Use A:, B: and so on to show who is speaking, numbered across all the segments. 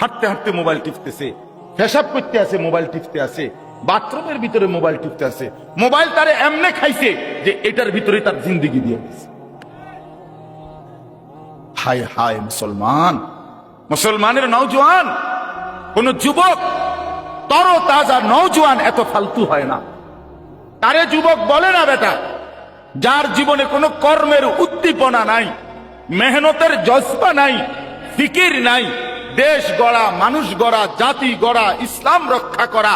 A: হাঁটতে হাঁটতে মোবাইল টিপতেছে, পেশাব করতে আছে, মোবাইল টিপতে আছে, বাথরুমের ভিতরে মোবাইল টিপতে আছে। মোবাইল তারে এমনে খাইছে যে এটার ভিতরে তার জিন্দিগি দিয়ে দিছে। হায় হায় মুসলমান, মুসলমানের নওজোয়ান, কোন যুবক তর তাজা নওজোয়ান এত ফালতু হয় না। তারে যুবক বলে না বেটা, যার জীবনে কোনো কর্মের উদ্দীপনা নাই, মেহনতের জজবা নাই, ফিকির নাই দেশ গড়া, মানুষ গড়া, জাতি গড়া, ইসলাম রক্ষা করা,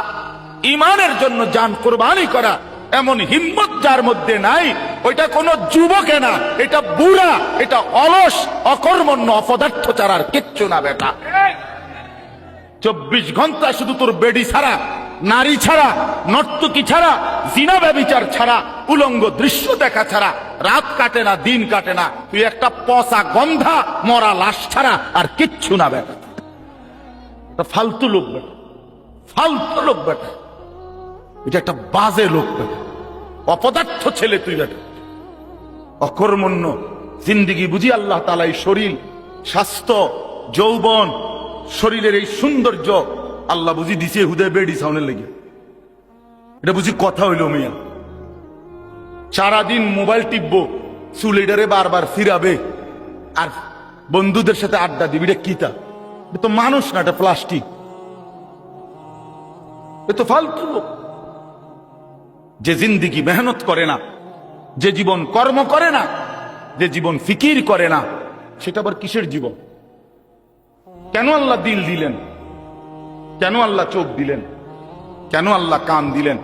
A: ইমানের জন্য যান কোরবানি করা, এমন হিম্মত যার মধ্যে নাই, ওইটা কোনো যুবকে না, এটা বুড়া, এটা অলস, অকর্মণ্য, অপদার্থ ছাড়ার কিচ্ছু না বেটা। চব্বিশ ঘণ্টা শুধু তোর বেডি ছাড়া, নারী ছাড়া, নর্তকী ছাড়া, জিনা ব্যবিচার ছাড়া, উলঙ্গ দৃশ্য দেখা ছাড়া, রাত কাটে না, দিন কাটে না, তুই একটা পচা গন্ধা, মরা লাশ ছাড়া আর কিচ্ছু না বেটা। তা ফালতু লোক বেটা। ফালতু লোক বেটা। এটা একটা বাজে লোক বেটা। অপদার্থ ছেলে তুই বেটা। অকর্মণ্য, জিন্দিগি বুঝি আল্লাহ তালা এই শরীর, স্বাস্থ্য, যৌবন, শরীরের এই সৌন্দর্য আল্লাহ বুঝি দিছে হুদে বেডি সাউনের লেগে। এটা বুঝি কথা হইল মিয়া। সারাদিন মোবাইল টিপবো চুলিডারে বারবার ফিরাবে, আর বন্ধুদের সাথে আড্ডা দিবি, এটা কিতা এটা তো মানুষ না, এটা প্লাস্টিক। এ তো ফালতু যে জিন্দিগি মেহনত করে না, যে জীবন কর্ম করে না, যে জীবন ফিকির করে না, সেটা আবার কিসের জীবন? কেন আল্লাহ দিল দিলেন? কেন আল্লাহ চোখ দিলেন? কেন আল্লাহ কান দিলেন?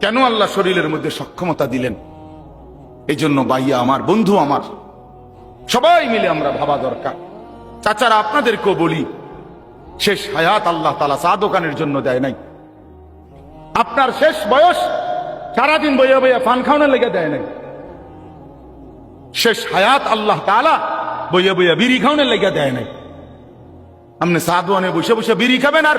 A: কেন আল্লাহ শরীরের মধ্যে সক্ষমতা দিলেন? এই জন্য বাইয়া আমার, বন্ধু আমার, সবাই মিলে আমরা ভাবা দরকার। চাচারা, আপনাদেরকেও বলি শেষ হায়াত আল্লাহ তালা চা দোকানের জন্য দেয় নাই। আপনার শেষ বয়স সারাদিন বইয়া বইয়া ফান খাওয়ানোর লেগে দেয় নাই। শেষ হায়াত আল্লাহ তালা বইয়া বইয়া বিড়ি খাওয়ানোর লেগে দেয় নাই। আপনি সাদওয়ানে বসে বসে বিড়ি খাবেন আর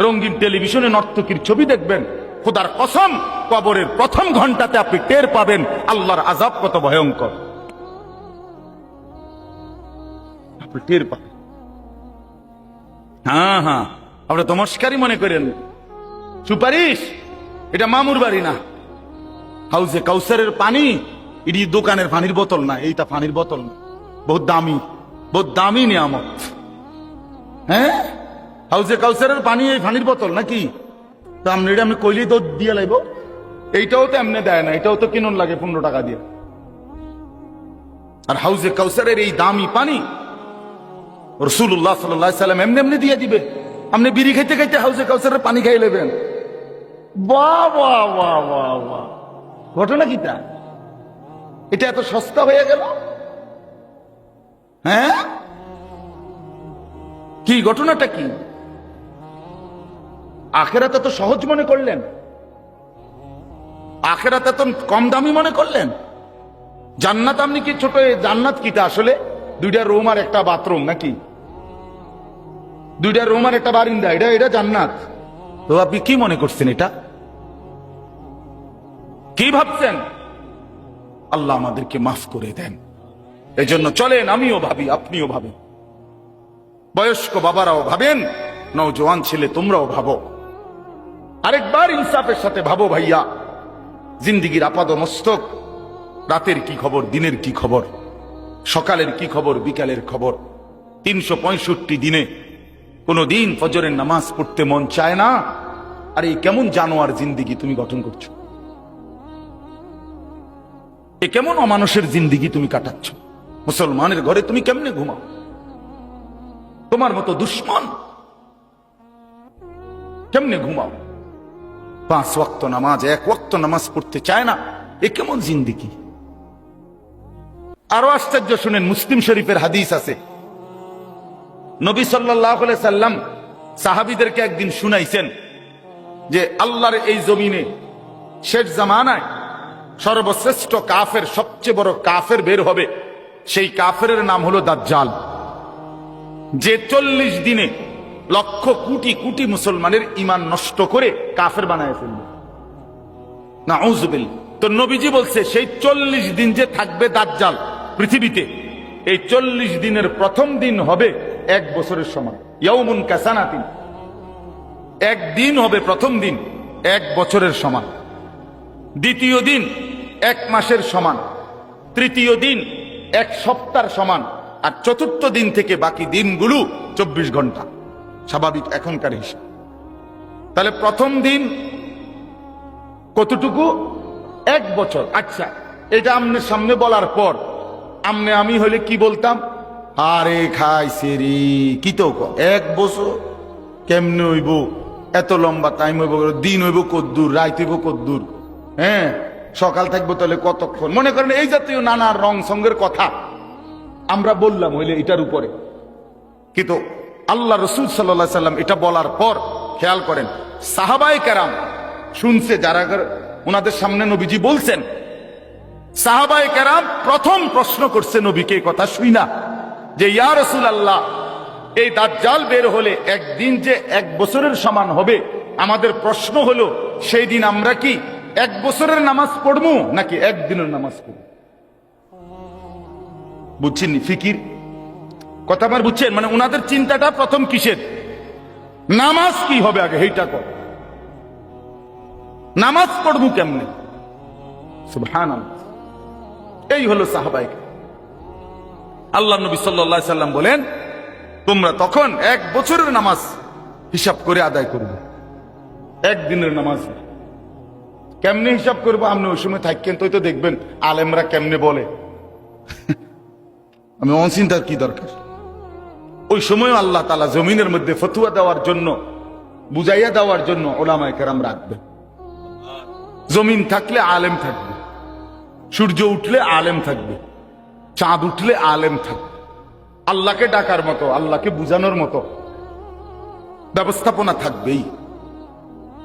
A: রঙিন টেলিভিশনে নর্তকীর ছবি দেখবেন। খোদার কসম, কবরের প্রথম ঘন্টাতে আপনি টের পাবেন আল্লাহর আজাব কত ভয়ঙ্কর। আপনি টের পাবেন। হ্যাঁ হ্যাঁ। আপনি তমস্কারই মনে করেন। সুপারিশ? এটা মামুর বাড়ি না। হাউসে কাউসারের পানি এটি দোকানের পানির বোতল না, এইটা পানির বোতল না। বহুত দামি বহুত দামি নিয়ামত। হ্যাঁ? হাউসে কাউসারের পানি, এই পানির বোতল নাকি? তো আপনি এটা আমি কইলেই তো দিয়ে লাইব। এইটাও তো এমনি দেয় না, এটাও তো কিনুন লাগে পনেরো টাকা দিয়ে। আর হাউসে কাউসারের এই দামি পানি রসুল্লাহ সাল্লাম এমনি এমনি দিয়ে দিবে। আপনি বিড়ি খাইতে খাইতে হাউসে কাউসারের পানি খাই নেবেন। ঘটনা কি তা? এটা এত সস্তা হয়ে গেল? হ্যাঁ? কি ঘটনাটা কি? আখেরাতে তো সহজ মনে করলেন। আখেরাতে তো কম দামি মনে করলেন। জান্নাত আপনি কি ছোট, জান্নাত কিটা আসলে? দুইটা রুম আর একটা বাথরুম নাকি? দুইটা রুম একটা বারিন্দা এটা এটা জান্নাত। তো আপনি কি মনে করছেন এটা? কি ভাবছেন? আল্লাহ আমাদেরকে মাফ করে দেন। এজন্য চলেন, আমিও ভাবি, আপনিও ভাবেন। বয়স্ক বাবারাও ভাবেন, নওজোয়ান ছেলে তোমরাও ভাবো। আরেকবার ইনসাফের সাথে ভাবো ভাইয়া। জিন্দিগির আপাদ মস্তক। রাতের কি খবর, দিনের কি খবর? সকালের কি খবর, বিকালের খবর? তিনশো পঁয়ষট্টি দিনে কোনো দিন ফজরের নামাজ পড়তে মন চায় না। আর এই কেমন জানোয়ার জিন্দিগি তুমি গঠন করছ? এ কেমন অমানুষের জিন্দিগি তুমি কাটাচ্ছ? মুসলমানের ঘরে তুমি কেমনে ঘুমাও? তোমার মতো দুশ্মন কেমনে ঘুমাও? পাঁচ ওয়াক্ত নামাজ, এক ওয়াক্ত নামাজ পড়তে চায় না? এ কেমন জিন্দিগি? আরও আশ্চর্য শুনেন, মুসলিম শরীফের হাদিস আছে। নবী সাল্লাহ সাল্লাম সাহাবিদেরকে একদিন শুনাইছেন যে আল্লাহর এই জমিনে শেষ জামানায় সর্বশ্রেষ্ঠ কাফের, সবচেয়ে বড় কাফের বের হবে। সেই কাফের নাম হলো দাজ্জাল। যে চল্লিশ দিনে লক্ষ কোটি কোটি মুসলমানের ইমান নষ্ট করে কাফের বানায় ফেলবে না উজবিল তো নবীজি বলছে, সেই চল্লিশ দিন যে থাকবে দাজ্জাল পৃথিবীতে, এই চল্লিশ দিনের প্রথম দিন হবে এক বছরের সমান। ইয়ৌমুন কাসানাতিন। একদিন হবে প্রথম দিন, এক বছরের সমান। দ্বিতীয় দিন, এক মাসের সমান। তৃতীয় দিন, এক সপ্তাহের সমান। আর চতুর্থ দিন থেকে বাকি দিনগুলো চব্বিশ ঘণ্টা। স্বাভাবিক এখনকার হিসাব। তাহলে প্রথম দিন কতটুকু? এক বছর। আচ্ছা এটা আমনের সামনে বলার পর, আমনে আমি হলে কি বলতাম? আরে খাইছে রে, কি তো? এক বছর কেমনে হইব? এত লম্বা টাইম হইব দিন হইব কদ্দুর রাত হইব কদ্দুর হ্যাঁ? সকাল থাকব তাহলে কতক্ষণ? মনে করেন এই জাতীয় নানা রং সঙ্গের কথা। আমরা বললাম হইলে এটার উপরে। কিন্তু আল্লাহ রসুল সাল্লাহ সাল্লাম এটা বলার পর খেয়াল করেন সাহাবাই কারাম শুনছে যারা ওনাদের সামনে নবীজি বলছেন সাহাবাই কারাম প্রথম প্রশ্ন করছে নবীকে কথা শুই না। যে, ইয়া রসুল আল্লাহ এই দাজ্জাল বের হলে একদিন যে এক বছরের সমান হবে? আমাদের প্রশ্ন হলো, সেই দিন আমরা কি এক বছরের নামাজ পড়ব নাকি একদিনের নামাজ পড়ব? বুঝছেন ফিকির? কথা আমার বুঝছেন? মানে ওনাদের চিন্তাটা প্রথম কিসের? নামাজ কি হবে আগে? সেইটা কর। নামাজ পড়ব কেমনে। এই হলো সাহাবাই আল্লাহ নবী সাল্লাহ সাল্লাম বলেন তোমরা তখন এক বছরের নামাজ হিসাব করে আদায় করবে। একদিনের নামাজ। কেমনে হিসাব করব? আপনি ওই সময় থাকেন তো দেখবেন আলেমরা কেমনে বলে। আমি অনচিন্তার কি দরকার? ওই সময় আল্লাহ তালা জমিনের মধ্যে ফতুয়া দেওয়ার জন্য বুঝাইয়া দেওয়ার জন্য ওলামায় কেরাম রাখবে জমিন থাকলে আলেম থাকবে। সূর্য উঠলে আলেম থাকবে। চাঁদ উঠলে আলেম থাকবে। আল্লাহকে ডাকার মতো, আল্লাহকে বুঝানোর মতো ব্যবস্থাপনা থাকবেই।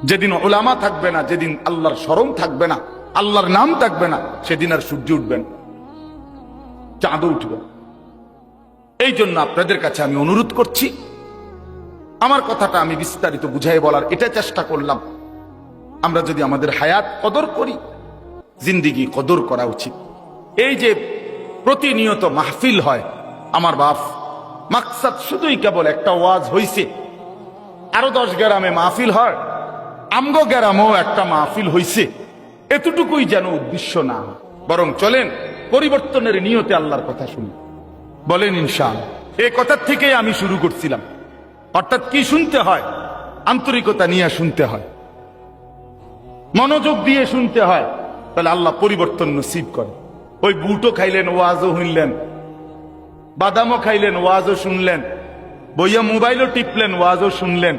A: যেদিন ওলামা থাকবে না, যেদিন আল্লাহর স্মরণ থাকবে না, আল্লাহর নাম থাকবে না, সেদিন আর সূর্য উঠবেন চাঁদ উঠবে এই জন্য আপনাদের কাছে আমি অনুরোধ করছি, আমার কথাটা আমি বিস্তারিত বুঝাই বলার এটা চেষ্টা করলাম। আমরা যদি আমাদের হায়াত কদর করি, জিন্দিগি কদর করা উচিত। এই যে প্রতিনিয়ত মাহফিল হয়। আমার বাপ, মাকসাদ শুধুই কেবল একটা ওয়াজ হইছে। আরও দশ গ্রামে মাহফিল হয়, আমগো গ্রামেও একটা মাহফিল হইছে। এতটুকুই যেন উদ্দেশ্য না বরং চলেন, পরিবর্তনের নিয়তে আল্লাহর কথা শুনি। বলেন ইনশাল এ কথার থেকেই আমি শুরু করছিলাম। অর্থাৎ কি শুনতে হয়? আন্তরিকতা নিয়ে শুনতে হয়। মনোযোগ দিয়ে শুনতে হয়। তাহলে আল্লাহ পরিবর্তন নসিব করে। ওই বুটো খাইলেন, ওয়াজও শুনলেন। বাদামও খাইলেন, ওয়াজও শুনলেন। বইয়া মোবাইলও টিপলেন, ওয়াজও শুনলেন।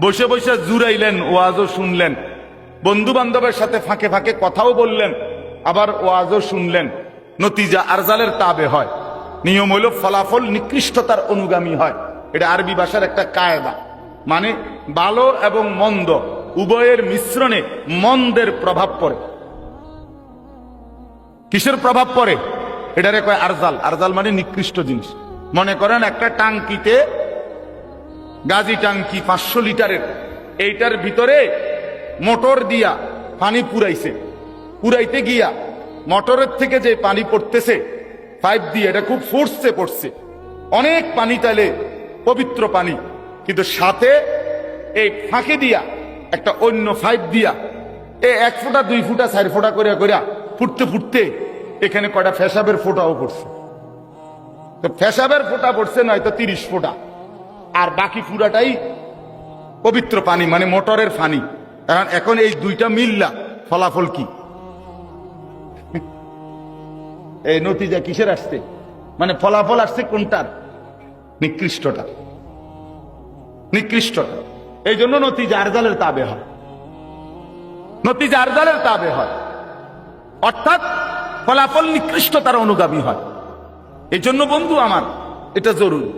A: বসে বসে জুড়াইলেন, ওয়াজও শুনলেন। বন্ধু বান্ধবের সাথে ফাঁকে ফাঁকে কথাও বললেন, আবার ওয়াজও শুনলেন। নতিজা আরজালের তাবে হয়। নিয়ম হইল ফলাফল নিকৃষ্টতার অনুগামী হয়। এটা আরবি ভাষার একটা কায়দা। মানে ভালো এবং মন্দ, উভয়ের মিশ্রণে মন্দের প্রভাব পড়ে। কিসের প্রভাব পড়ে? এটারে কয় আরজাল। আরজাল মানে নিকৃষ্ট জিনিস। মনে করেন একটা টাঙ্কিতে গাজি টাঙ্কি পাঁচশো লিটারের, এইটার ভিতরে মোটর দিয়া পানি পুরাইছে। পুরাইতে গিয়া মোটরের থেকে যে পানি পড়তেছে, পাইপ দিয়ে এটা খুব ফোর্সে পড়ছে। অনেক পানি তাইলে পবিত্র পানি, কিন্তু সাথে এই ফাঁকে দিয়া একটা অন্য পাইপ দিয়া, এ এক ফুটা, দুই ফুটা, চার ফুটা করিয়া করিয়া ফুটতে ফুটতে এখানে কয়টা ফেসাবের ফোটাও পড়ছে। তো ফেসাবের ফোঁটা পড়ছে নয়তো তিরিশ ফোঁটা। আর বাকি পুরাটাই পবিত্র পানি মানে মোটরের পানি। এখন এখন এই দুইটা মিললা, ফলাফল কি? এই নতিজা কিসের আসছে? মানে ফলাফল আসছে কোনটার? নিকৃষ্টটা। নিকৃষ্টটা। এই জন্য নতিজা আরজালের তাবে হয়। নতিজা আরজালের তাবে হয়। অর্থাৎ ফলাফল নিকৃষ্টতার অনুগামী হয়। এজন্য জন্য বন্ধু আমার এটা জরুরি।